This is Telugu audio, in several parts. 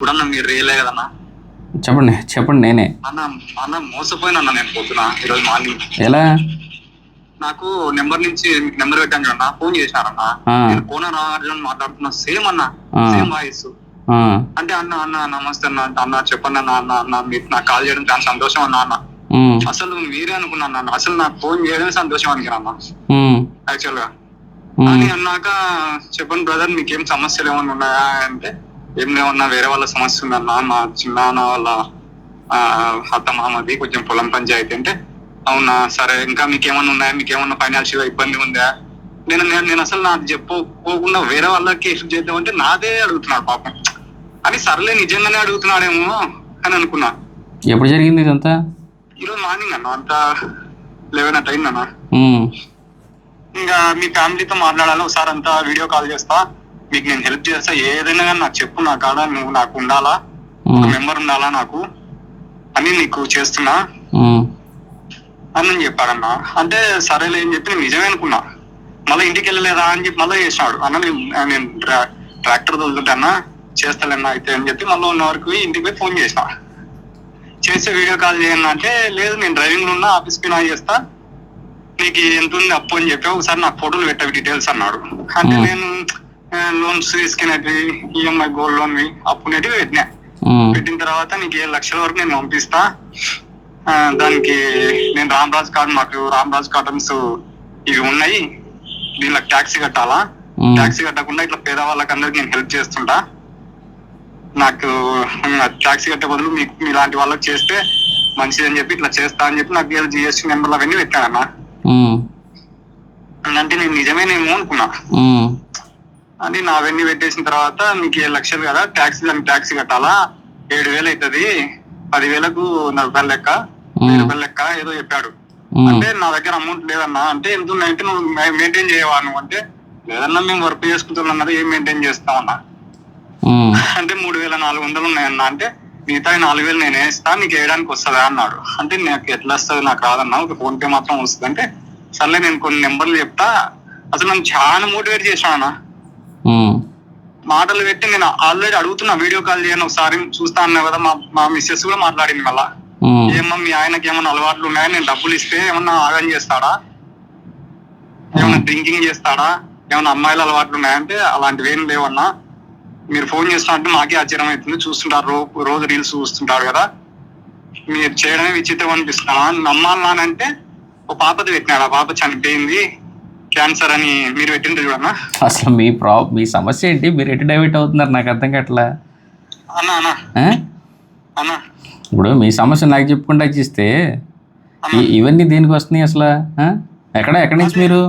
ఇప్పుడన్నా మీరు రియలే కదన్నా చెప్పండి చెప్పండి నేనే. అన్న అన్న మోసపోయినా అన్న నేను పొద్దున ఈరోజు మార్నింగ్. ఎలా? నాకు నెంబర్ నుంచి నెంబర్ పెట్టాను చూడన్నా ఫోన్ చేశారన్న. నేను కోన రాజు మాట్లాడుతున్నా సేమ్ అన్న. Same voice. అంటే అన్న అన్న నమస్తే అన్న అన్న చెప్పండి అన్న అన్న అన్న మీరు నాకు కాల్ చేయడం చాలా సంతోషం అన్న అన్న. అసలు మీరే అనుకున్నాను అన్న అసలు నాకు ఫోన్ చేయడమే సంతోషం అనుకున్నా యాక్చువల్గా. అని అన్నాక చెప్పండి బ్రదర్ మీకేం సమస్యలు ఏమైనా ఉన్నాయా అంటే ఏం లేవన్నా వేరే వాళ్ళ సమస్య ఉందన్నా మా చిన్నాన్న వాళ్ళ ఆ, అత్త మామది కొంచెం పొలం పంచాయతీ అంటే అవునా సరే ఇంకా మీకేమన్నా ఉన్నాయా? మీకేమన్నా ఫైనాన్షియల్ ఇబ్బంది ఉందా? నేను నేను నేను అసలు నాకు చెప్పుకోకుండా వేరే వాళ్ళకి హెల్ప్ చేద్దామంటే నాదే అడుగుతున్నాడు పాపం. అని సర్లే నిజంగానే అడుగుతున్నాడేమో అని అనుకున్నా. ఎప్పుడు జరిగింది ఇదంతా? ఈరోజు మార్నింగ్ అన్న అంతా లెవెన్ అట్ అయిందన్నా ఇంకా మీ ఫ్యామిలీతో మాట్లాడాలి ఒకసారి అంతా వీడియో కాల్ చేస్తా. మీకు నేను హెల్ప్ చేస్తా ఏదైనా కానీ నాకు చెప్పు నా కాడ నువ్వు నాకు ఉండాలా? ఒక మెంబర్ ఉండాలా నాకు? అని నీకు చేస్తున్నా. అని నేను చెప్పాడన్న అంటే సరేలే అని చెప్పి నేను నిజమే అనుకున్నా. మళ్ళీ ఇంటికి వెళ్ళలేదా అని చెప్పి మళ్ళీ చేసినాడు. అన్న నేను నేను ట్రా- ట్రాక్టర్ తోలుతుంటా చేస్తాలన్నా అయితే అని చెప్పి మళ్ళీ ఉన్న వరకు ఇంటికి పోయి ఫోన్ చేసిన. చేస్తే వీడియో కాల్ చేయండి అంటే లేదు నేను డ్రైవింగ్లో ఉన్నా ఆఫీస్కి నా చేస్తా. నీకు ఎంత ఉంది అప్పు అని చెప్పి ఒకసారి నాకు ఫోటోలు పెట్టవి డీటెయిల్స్ అన్నాడు. అంటే. నేను లోన్స్ తీసుకునేవి ఈఎంఐ గోల్డ్ లోన్ అప్పు నెటివి పెట్టినా. పెట్టిన తర్వాత నీకు ఏడు లక్షల వరకు నేను పంపిస్తా. దానికి నేను రామరాజ్ కార్డ్ మాకు రామరాజ్ కార్టన్స్ ఇవి ఉన్నాయి. దీనికి ట్యాక్సీ కట్టాలా? ట్యాక్సీ కట్టకుండా ఇట్లా పేదవాళ్ళకి అందరికి నేను హెల్ప్ చేస్తుంటా. నాకు ట్యాక్సీ కట్టే బదులు మీకు మీలాంటి వాళ్ళకి చేస్తే మంచిదని చెప్పి ఇట్లా చేస్తా అని చెప్పి నాకు జిఎస్టీ నెంబర్లు అవన్నీ పెట్టానన్న. అంటే నేను నిజమేనేమో అనుకున్నా. అది నా అవన్నీ పెట్టేసిన తర్వాత మీకు ఏడు లక్షలు కదా ట్యాక్సీ దానికి ట్యాక్సీ కట్టాలా? ఏడు వేలు అవుతుంది పదివేలకు నలభై రూపాయల లెక్క. వెయ్యి రూపాయల లెక్క ఏదో చెప్పాడు. అంటే నా దగ్గర అమౌంట్ లేదన్నా అంటే ఎంత ఉన్నాయంటే నువ్వు మెయింటైన్ చేయవా నువ్వు? అంటే లేదన్నా మేము వర్క్ చేసుకుంటున్నాం కదా ఏం మెయింటైన్ చేస్తామన్నా అంటే మూడు వేల నాలుగు వందలు ఉన్నాయన్నా అంటే మిగతా నాలుగు వేలు నేను వేస్తా నీకు వేయడానికి వస్తుందా అన్నాడు. అంటే నాకు ఎట్లా వస్తుంది నాకు రాదన్నా ఒక ఫోన్ పే మాత్రం వస్తుంది. అంటే సర్లే నేను కొన్ని నెంబర్లు చెప్తా. అసలు నన్ను చాలా మోటివేట్ ఉమ్, మాటలు పెట్టి నేను ఆల్రెడీ అడుగుతున్నా వీడియో కాల్ చేయను ఒకసారి చూస్తా అన్నా కదా మా మా మిస్సెస్ కూడా మాట్లాడింది మళ్ళా. ఏమన్నా మీ ఆయనకి ఏమన్నా అలవాట్లు ఉన్నాయా? నేను డబ్బులు ఇస్తే ఏమన్నా ఆగం చేస్తాడా? ఏమన్నా డ్రింకింగ్ చేస్తాడా? ఏమన్నా అమ్మాయిల అలవాట్లు ఉన్నాయంటే అలాంటివి ఏం లేవన్నా. మీరు ఫోన్ చేస్తున్నట్టు నాకే ఆశ్చర్యం అవుతుంది చూస్తుంటారు రో- రోజు రీల్స్ చూస్తుంటారు కదా. మీరు చేయడమే విచిత్రం అనిపిస్తున్నా నమ్మాలి నానంటే ఒక పాపది పెట్టినాడు. ఆ పాప చనిపోయింది. క్యాన్సర్ అని మీరు పెట్టిండ్రు చూడన్నా అసలు మీ ప్రా మీ సమస్య ఏంటి? మీరు ఎటు డైవర్ట్ అవుతున్నారు? నాకు అర్థం కావట్లా. అన్నా అన్నా? అన్నా. ఇప్పుడు మీ సమస్య నాకు చెప్పుకుంటా ఇస్తే అన్నా. ఇ- ఇవన్నీ దేనికి వస్తున్నాయి అసలు? ఎక్కడ ఎక్కడి నుంచి మీరు?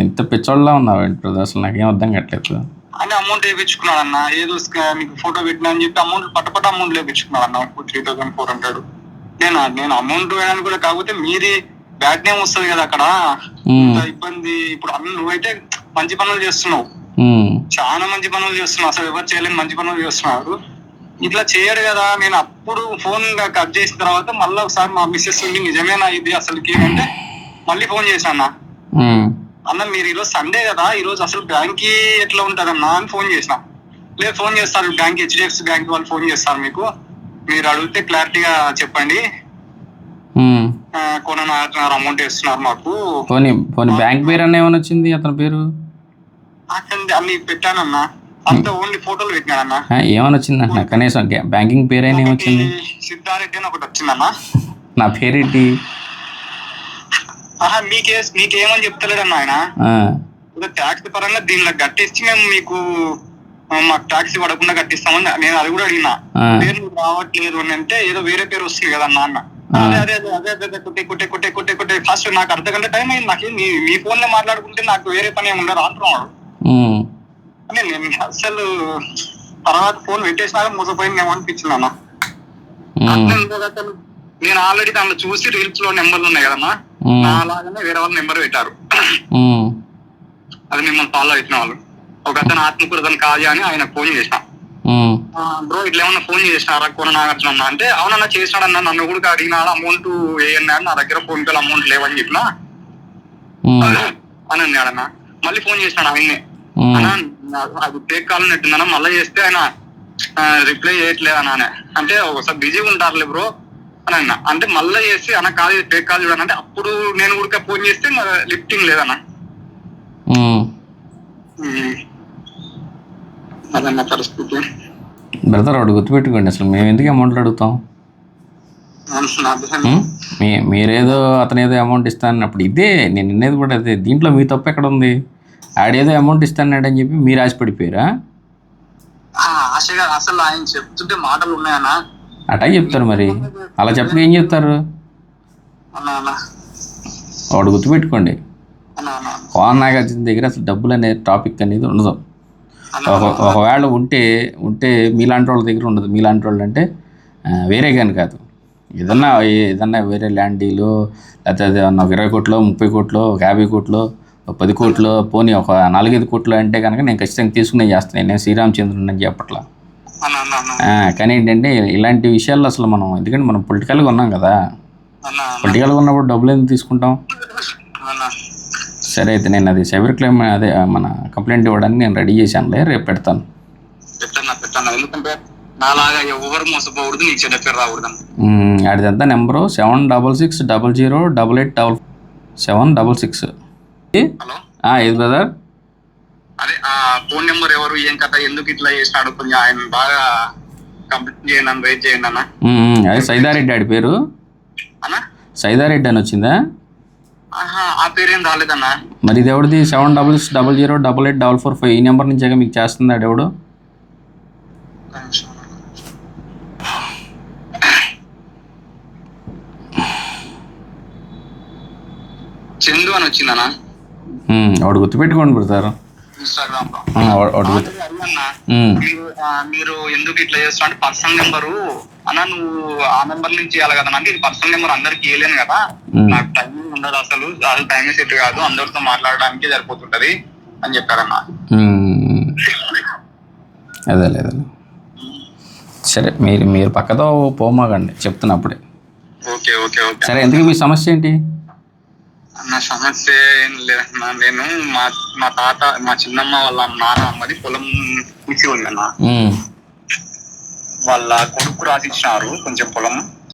ఇంత పిచ్చోళ్ళలా ఉన్నావు ఏంటి అసలు నాకేం అర్థం కావట్లేదు అంటే అమౌంట్ వేయించుకున్నాడు అన్న. ఏదో మీకు ఫోటో పెట్టినా అని చెప్పి అమౌంట్ పట్టపట్ట అమౌంట్ వేయించుకున్నాడు అన్న. త్రీ థౌసండ్ ఫోర్ హండ్రెడ్ నేను నేను అమౌంట్ వేయడానికి కూడా కాకపోతే మీది బ్యాడ్ నేమ్ వస్తుంది కదా అక్కడ. ఇబ్బంది. ఇప్పుడు అన్ని నువ్వైతే మంచి పనులు చేస్తున్నావు. చాలా మంచి పనులు చేస్తున్నావు. అసలు ఎవరు చేయలేని మంచి పనులు చేస్తున్నారు. ఇట్లా చేయడు కదా. నేను అప్పుడు ఫోన్ కట్ చేసిన తర్వాత మళ్ళీ ఒకసారి మా మిస్సెస్ ఉండి నిజమేనా ఇది అసలుకి అంటే మళ్ళీ ఫోన్ చేశాను అన్న. అన్న మీరు ఈరోజు సండే కదా. ఈరోజు అసలు బ్యాంక్కి ఎట్లా ఉంటదన్నా అని ఫోన్ చేసిన లేదు ఫోన్ చేస్తారు. బ్యాంక్ హెచ్డిఎఫ్సి బ్యాంక్ వాళ్ళు ఫోన్ చేస్తారు మీకు. మీరు అడిగితే క్లారిటీగా చెప్పండి. ఉమ్. ఆ, కొన నాటున్నారు అమౌంట్ ఇస్తున్నారు మాకు. పోనీ పోనీ బ్యాంక్ పేరు అన్న ఏమైనా వచ్చింది అతని పేరు? అన్ని పెట్టానన్నా. అంత ఓన్లీ ఫోటోలు పెట్టినాడన్నా. ఏమైనా వచ్చింది అంటున్నా కనీసం బ్యాంకింగ్ పేరు అయినా ఏమొచ్చింది సిద్ధారెడ్డి అని ఒకటి వచ్చిందన్నా. నా పేరేంటి ఆహా మీకే మీకేమని చెప్తలేడన్నా ఆయన? ట్యాక్స్ పరంగా దీనిలో కట్టించి మేము మీకు మాకు ట్యాక్స్ పడకుండా కట్టిస్తామని నేను అది కూడా అడిగినా. పేరు రావట్లేదు అని అంటే ఏదో వేరే పేరు వస్తుంది కదా నాన్న ఆ. అదే అదే అదే అదే కుట్టే కుట్టే కుట్టే కుట్టే కుట్టే. ఫస్ట్ నాకు అర్ధ గంట టైం అయింది. నాకు మీ మీ ఫోన్లో మాట్లాడుకుంటే నాకు వేరే పని ఏమి ఉండదు అంటున్నాడు అని నేను అసలు తర్వాత ఫోన్ పెట్టేసినాక మూసపోయిందేమో అనిపించింది అన్న అతను నేను ఆల్రెడీ దాంట్లో చూసి రీల్స్లో నెంబర్లు ఉన్నాయి కదమ్మా. ఉమ్, నా లాగానే వేరే వాళ్ళు నెంబర్ పెట్టారు. అది మిమ్మల్ని ఫాలో అవుతున్న వాళ్ళు. ఒక అతను ఆత్మకూరతను కాజా అని ఆయన ఫోన్ చేసిన. బ్రో ఇట్లా ఏమన్నా ఫోన్ చేసినారా కోన నాగార్జున అన్న అంటే అవునన్నా చేసినాడన్నా నన్ను కూడా అడిగినాడు అమౌంట్ వేయండి అని నా దగ్గర ఫోన్ పేలో అమౌంట్ లేవని చెప్పిన? అని అన్నాడన్న. మళ్ళీ ఫోన్ చేసినాడు ఆయన్నే. అది ఫేక్ కాల్ నెట్టిందన్నా మళ్ళీ చేస్తే ఆయన రిప్లై చేయట్లేదు అన్న. అంటే ఒకసారి బిజీగా ఉంటారులే బ్రో అని అన్న. అంటే మళ్ళీ చేసి అన్న కాల్ ఫేక్ కాల్ చూడని అంటే అప్పుడు నేను కూడా ఫోన్ చేస్తే లిఫ్టింగ్ లేదన్న. అదన్న పరిస్థితి. బ్రదర్ వాడు గుర్తుపెట్టుకోండి అసలు. మేము ఎందుకు అమౌంట్లు అడుగుతాం? మీ మీరేదో అతను ఏదో అమౌంట్ ఇస్తానన్నప్పుడు ఇదే నేను నిన్నేది కూడా అదే. దీంట్లో మీ తప్పు ఎక్కడ ఉంది? ఆడేదో అమౌంట్ ఇస్తానని చెప్పి మీరు ఆశపడిపోయారా? అసలు ఆయన చెప్తుంటే మాటలు ఉన్నాయన్నా. అటా చెప్తారు మరి. అలా చెప్పక ఏం చెప్తారు? వాడు గుర్తుపెట్టుకోండి. పవన్ నాగార్జున దగ్గర అసలు డబ్బులు అనే టాపిక్ అనేది ఉండదు. ఒకవేళ ఉంటే ఉంటే మీలాంటి వాళ్ళ దగ్గర ఉండదు. మీలాంటి వాళ్ళు అంటే వేరే కానీ కాదు. ఏదన్నా ఏదన్నా వేరే ల్యాండ్ డీలు లేకపోతే ఒక ఇరవై కోట్లు ముప్పై కోట్లు ఒక యాభై కోట్లు పది కోట్లు పోనీ ఒక నాలుగైదు కోట్లు అంటే కనుక నేను ఖచ్చితంగా తీసుకునే చేస్తాను. నేను శ్రీరామచంద్రుని అని చెప్పట్లా. కానీ ఏంటంటే ఇలాంటి విషయాల్లో అసలు మనం ఎందుకంటే మనం పొలిటికల్గా ఉన్నాం కదా. పొలిటికల్గా ఉన్నప్పుడు డబ్బులు ఎందుకు తీసుకుంటాం? సరే అయితే నేను అది సైబర్ క్లైమ్ అదే మన కంప్లైంట్ ఇవ్వడానికి నేను రెడీ చేశానులే రేపు పెడతాను. పెట్టన్నా పెట్టన్నా. ఎందుకంటే నాలాగా ఎవరు మోసపోకూడదు నీకు చెడ్డ పేరు రాకూడదు number? Seven double six double zero double eight double seven double six. ఏది బ్రదర్? అదే ఆ ఫోన్ నెంబర్ ఎవరు ఏం కథ ఎందుకు ఇట్లా చేసినాడు? కొంచెం ఆయన బాగా కంప్లీట్ చేయండి వెయిట్ చేయండి అన్న. అదే సైదారెడ్డి ఆడి పేరు. అన్న? సైదారెడ్డి అని వచ్చిందా? ఆ పేరేం రాలేదన్నా? మరి ఇది ఎవరిది? Seven double six double zero double eight double four five. ఈ నెంబర్ నుంచే మీకు చేస్తుంది ఆడెవడు చందు అని వచ్చిందన్నా? మ్మ్, వాడు గుర్తుపెట్టుకోండి బ్రదర్. ఇన్స్టాగ్రామ్లో మీరు ఎందుకు ఇట్లా చేస్తున్నా అంటే పర్సనల్ నెంబరు అన్న నువ్వు ఆ నెంబర్ నుంచి చేయాలి కదా అంటే ఇది పర్సనల్ నెంబర్ అందరికి ఇవ్వలేను కదా. నాకు టైం ఉండదు అసలు. అసలు టైం సెట్ కాదు. అందరితో మాట్లాడడానికి సరిపోతుంటది అని చెప్పారన్న. అదే లేదు సరే మీరు మీరు పక్కతో పోమాగండి చెప్తున్నప్పుడే ఓకే ఓకే ఓకే. సరే ఎందుకు మీ సమస్య ఏంటి? నా సమస్య ఏం లేదన్నా. నేను మా మా తాత మా చిన్నమ్మ వాళ్ళ నాన్న అమ్మది పొలం తీసి ఉందన్న. వాళ్ళ కొడుకు రాసిచ్చినారు కొంచెం పొలం.